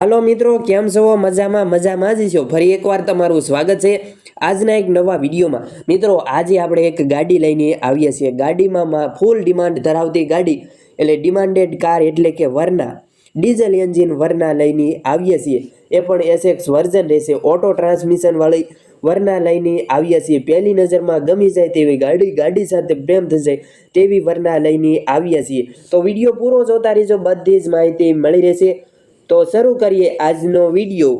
હાલો મિત્રો, કેમ છો? મજામાં મજામાં જ છો. ફરી એકવાર તમારું સ્વાગત છે આજના એક નવા વિડીયોમાં. મિત્રો, આજે આપણે એક ગાડી લઈને આવીએ છીએ. ગાડીમાં ફૂલ ડિમાન્ડ ધરાવતી ગાડી, એટલે ડિમાન્ડેડ કાર એટલે કે વરના ડીઝલ એન્જિન વરના લઈને આવીએ છીએ. એ પણ એસએક્સ વર્ઝન રહેશે. ઓટો ટ્રાન્સમિશનવાળી વરના લઈને આવીએ છીએ. પહેલી નજરમાં ગમી જાય તેવી ગાડી ગાડી સાથે પ્રેમ થઈ જાય તેવી વરના લઈને આવીએ છીએ. તો વીડિયો પૂરો જોતા રહેજો. બધી જ માહિતી મળી રહેશે. તો શરૂ કરીએ આજનો વીડિયો.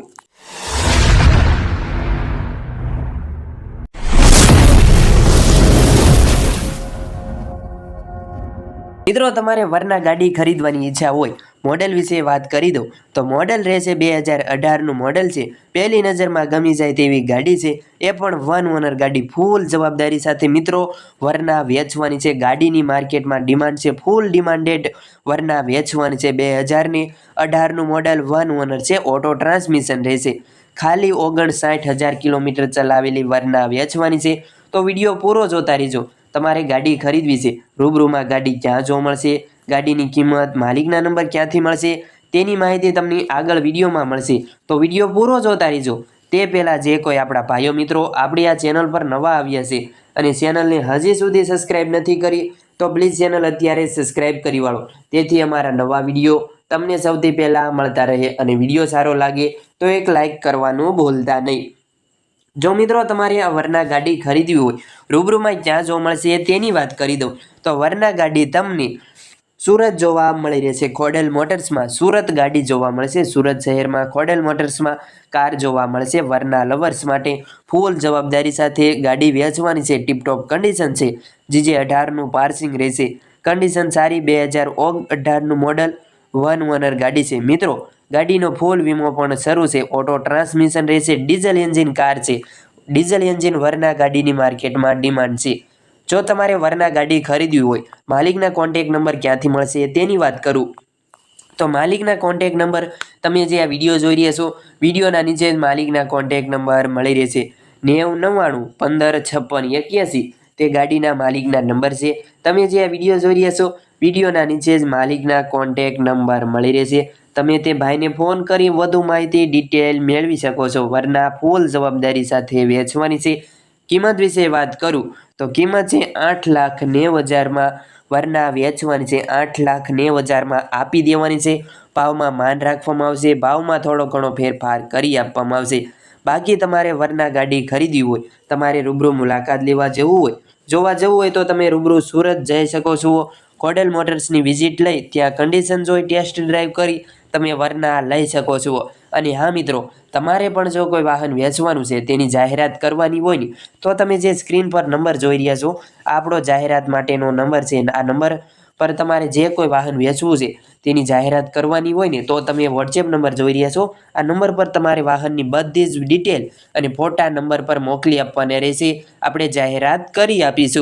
મિત્રો તમારે વરના ગાડી ખરીદવાની ઈચ્છા હોય મોડેલ વિશે વાત કરી દઉં. તો મોડેલ રહેશે બે હજાર અઢારનું મોડેલ છે. પહેલી નજરમાં ગમી જાય તેવી ગાડી છે. એ પણ વન ઓનર ગાડી. ફૂલ જવાબદારી સાથે મિત્રો, વરના વેચવાની છે. ગાડીની માર્કેટમાં ડિમાન્ડ છે. ફૂલ ડિમાન્ડેડ વરના વેચવાની છે. બે હજારની અઢારનું મોડેલ વન ઓનર છે. ઓટો ટ્રાન્સમિશન રહેશે. ખાલી ઓગણસાઠ હજાર કિલોમીટર ચલાવેલી વરના વેચવાની છે. તો વીડિયો પૂરો જોતા રહેજો. તમારે ગાડી ખરીદવી છે. રૂબરૂમાં ગાડી ક્યાં જોવા મળશે? ગાડીની કિંમત, માલિકના નંબર ક્યાંથી મળશે, તેની માહિતી તમને આગળ વિડીયોમાં મળશે. તો વીડિયો પૂરો જોતા રહેજો. તે પહેલાં જે કોઈ આપણા ભાઈઓ મિત્રો આપણી આ ચેનલ પર નવા આવ્યા છે અને ચેનલને હજી સુધી સબસ્ક્રાઇબ નથી કરી, તો પ્લીઝ ચેનલ અત્યારે સબસ્ક્રાઇબ કરી વાળો. તેથી અમારા નવા વીડિયો તમને સૌથી પહેલાં મળતા રહે અને વીડિયો સારો લાગે, તો એક લાઈક કરવાનું ભૂલતા નહીં. જો મિત્રો તમારે આ વરના ગાડી ખરીદવી હોય, રૂબરૂમાં ક્યાં જોવા મળશે તેની વાત કરી દઉં. તો વરના ગાડી તમને સુરત જોવા મળી રહેશે ખોડેલ મોટર્સમાં સુરત ગાડી જોવા મળશે. સુરત શહેરમાં ખોડેલ મોટર્સમાં કાર જોવા મળશે. વરના લવર્સ માટે ફૂલ જવાબદારી સાથે ગાડી વેચવાની છે. ટીપટોપ કન્ડિશન છે. જીજે અઢારનું પાર્સિંગ રહેશે. કન્ડિશન સારી બે હજાર ઓગ અઢારનું મોડલ વન ઓનર ગાડી છે. મિત્રો, ગાડીનો ફૂલ વીમો પણ શરૂ છે. ઓટો ટ્રાન્સમિશન રહેશે. ડીઝલ એન્જિન કાર છે. ડીઝલ એન્જિન વરના ગાડીની માર્કેટમાં ડિમાન્ડ છે. જો તમારે વરના ગાડી ખરીદવી હોય, માલિકના કોન્ટેક નંબર ક્યાંથી મળશે તેની વાત કરું. તો માલિકના કોન્ટેક નંબર તમે જે આ વીડિયો જોઈ રહ્યા છો, વિડીયોના નીચે જ માલિકના કોન્ટેક નંબર મળી રહેશે. નેવું, નવ્વાણું, પંદર, છપ્પન, એક્યાસી તે ગાડીના માલિકના નંબર છે. તમે જે આ વીડિયો જોઈ રહ્યા છો, વિડીયોના નીચે જ માલિકના કોન્ટેક નંબર મળી રહેશે. તમે તે ભાઈને ફોન કરી વધુ માહિતી ડિટેલ મેળવી શકો છો. વરના ફૂલ જવાબદારી સાથે વેચવાની છે. કિંમત વિશે વાત કરું, તો કિંમત છે આઠ લાખ નેવ હજારમાં. વરના વેચવાની છે આઠ લાખ નેવ હજારમાં આપી દેવાની છે. ભાવમાં માન રાખવામાં આવશે, ભાવમાં થોડો ઘણો ફેરફાર કરી આપવામાં આવશે. બાકી તમારે વરના ગાડી ખરીદવી હોય, તમારે રૂબરૂ મુલાકાત લેવા જવું હોય, જોવા જવું હોય તો તમે રૂબરૂ સુરત જઈ શકો છો. કોડેલ મોટર્સની વિઝિટ લઈ ત્યાં કન્ડિશન જોઈ ટેસ્ટ ડ્રાઈવ કરી તમે વરના લઈ શકો છો. અને હા મિત્રો, તમારે પણ જો કોઈ વાહન વેચવાનું છે, તેની જાહેરાત કરવાની હોય ને, તો તમે જે સ્ક્રીન પર નંબર જોઈ રહ્યા છો, આપણો જાહેરાત માટેનો નંબર છે. આ નંબર પર તમારે જે કોઈ વાહન વેચવું છે, તેની જાહેરાત કરવાની હોય ને, તો તમે વોટ્સએપ નંબર જોઈ રહ્યા છો. આ નંબર પર તમારે વાહનની બધી જ ડિટેલ અને ફોટા નંબર પર મોકલી આપવાની રહેશે. આપણે જાહેરાત કરી આપીશું.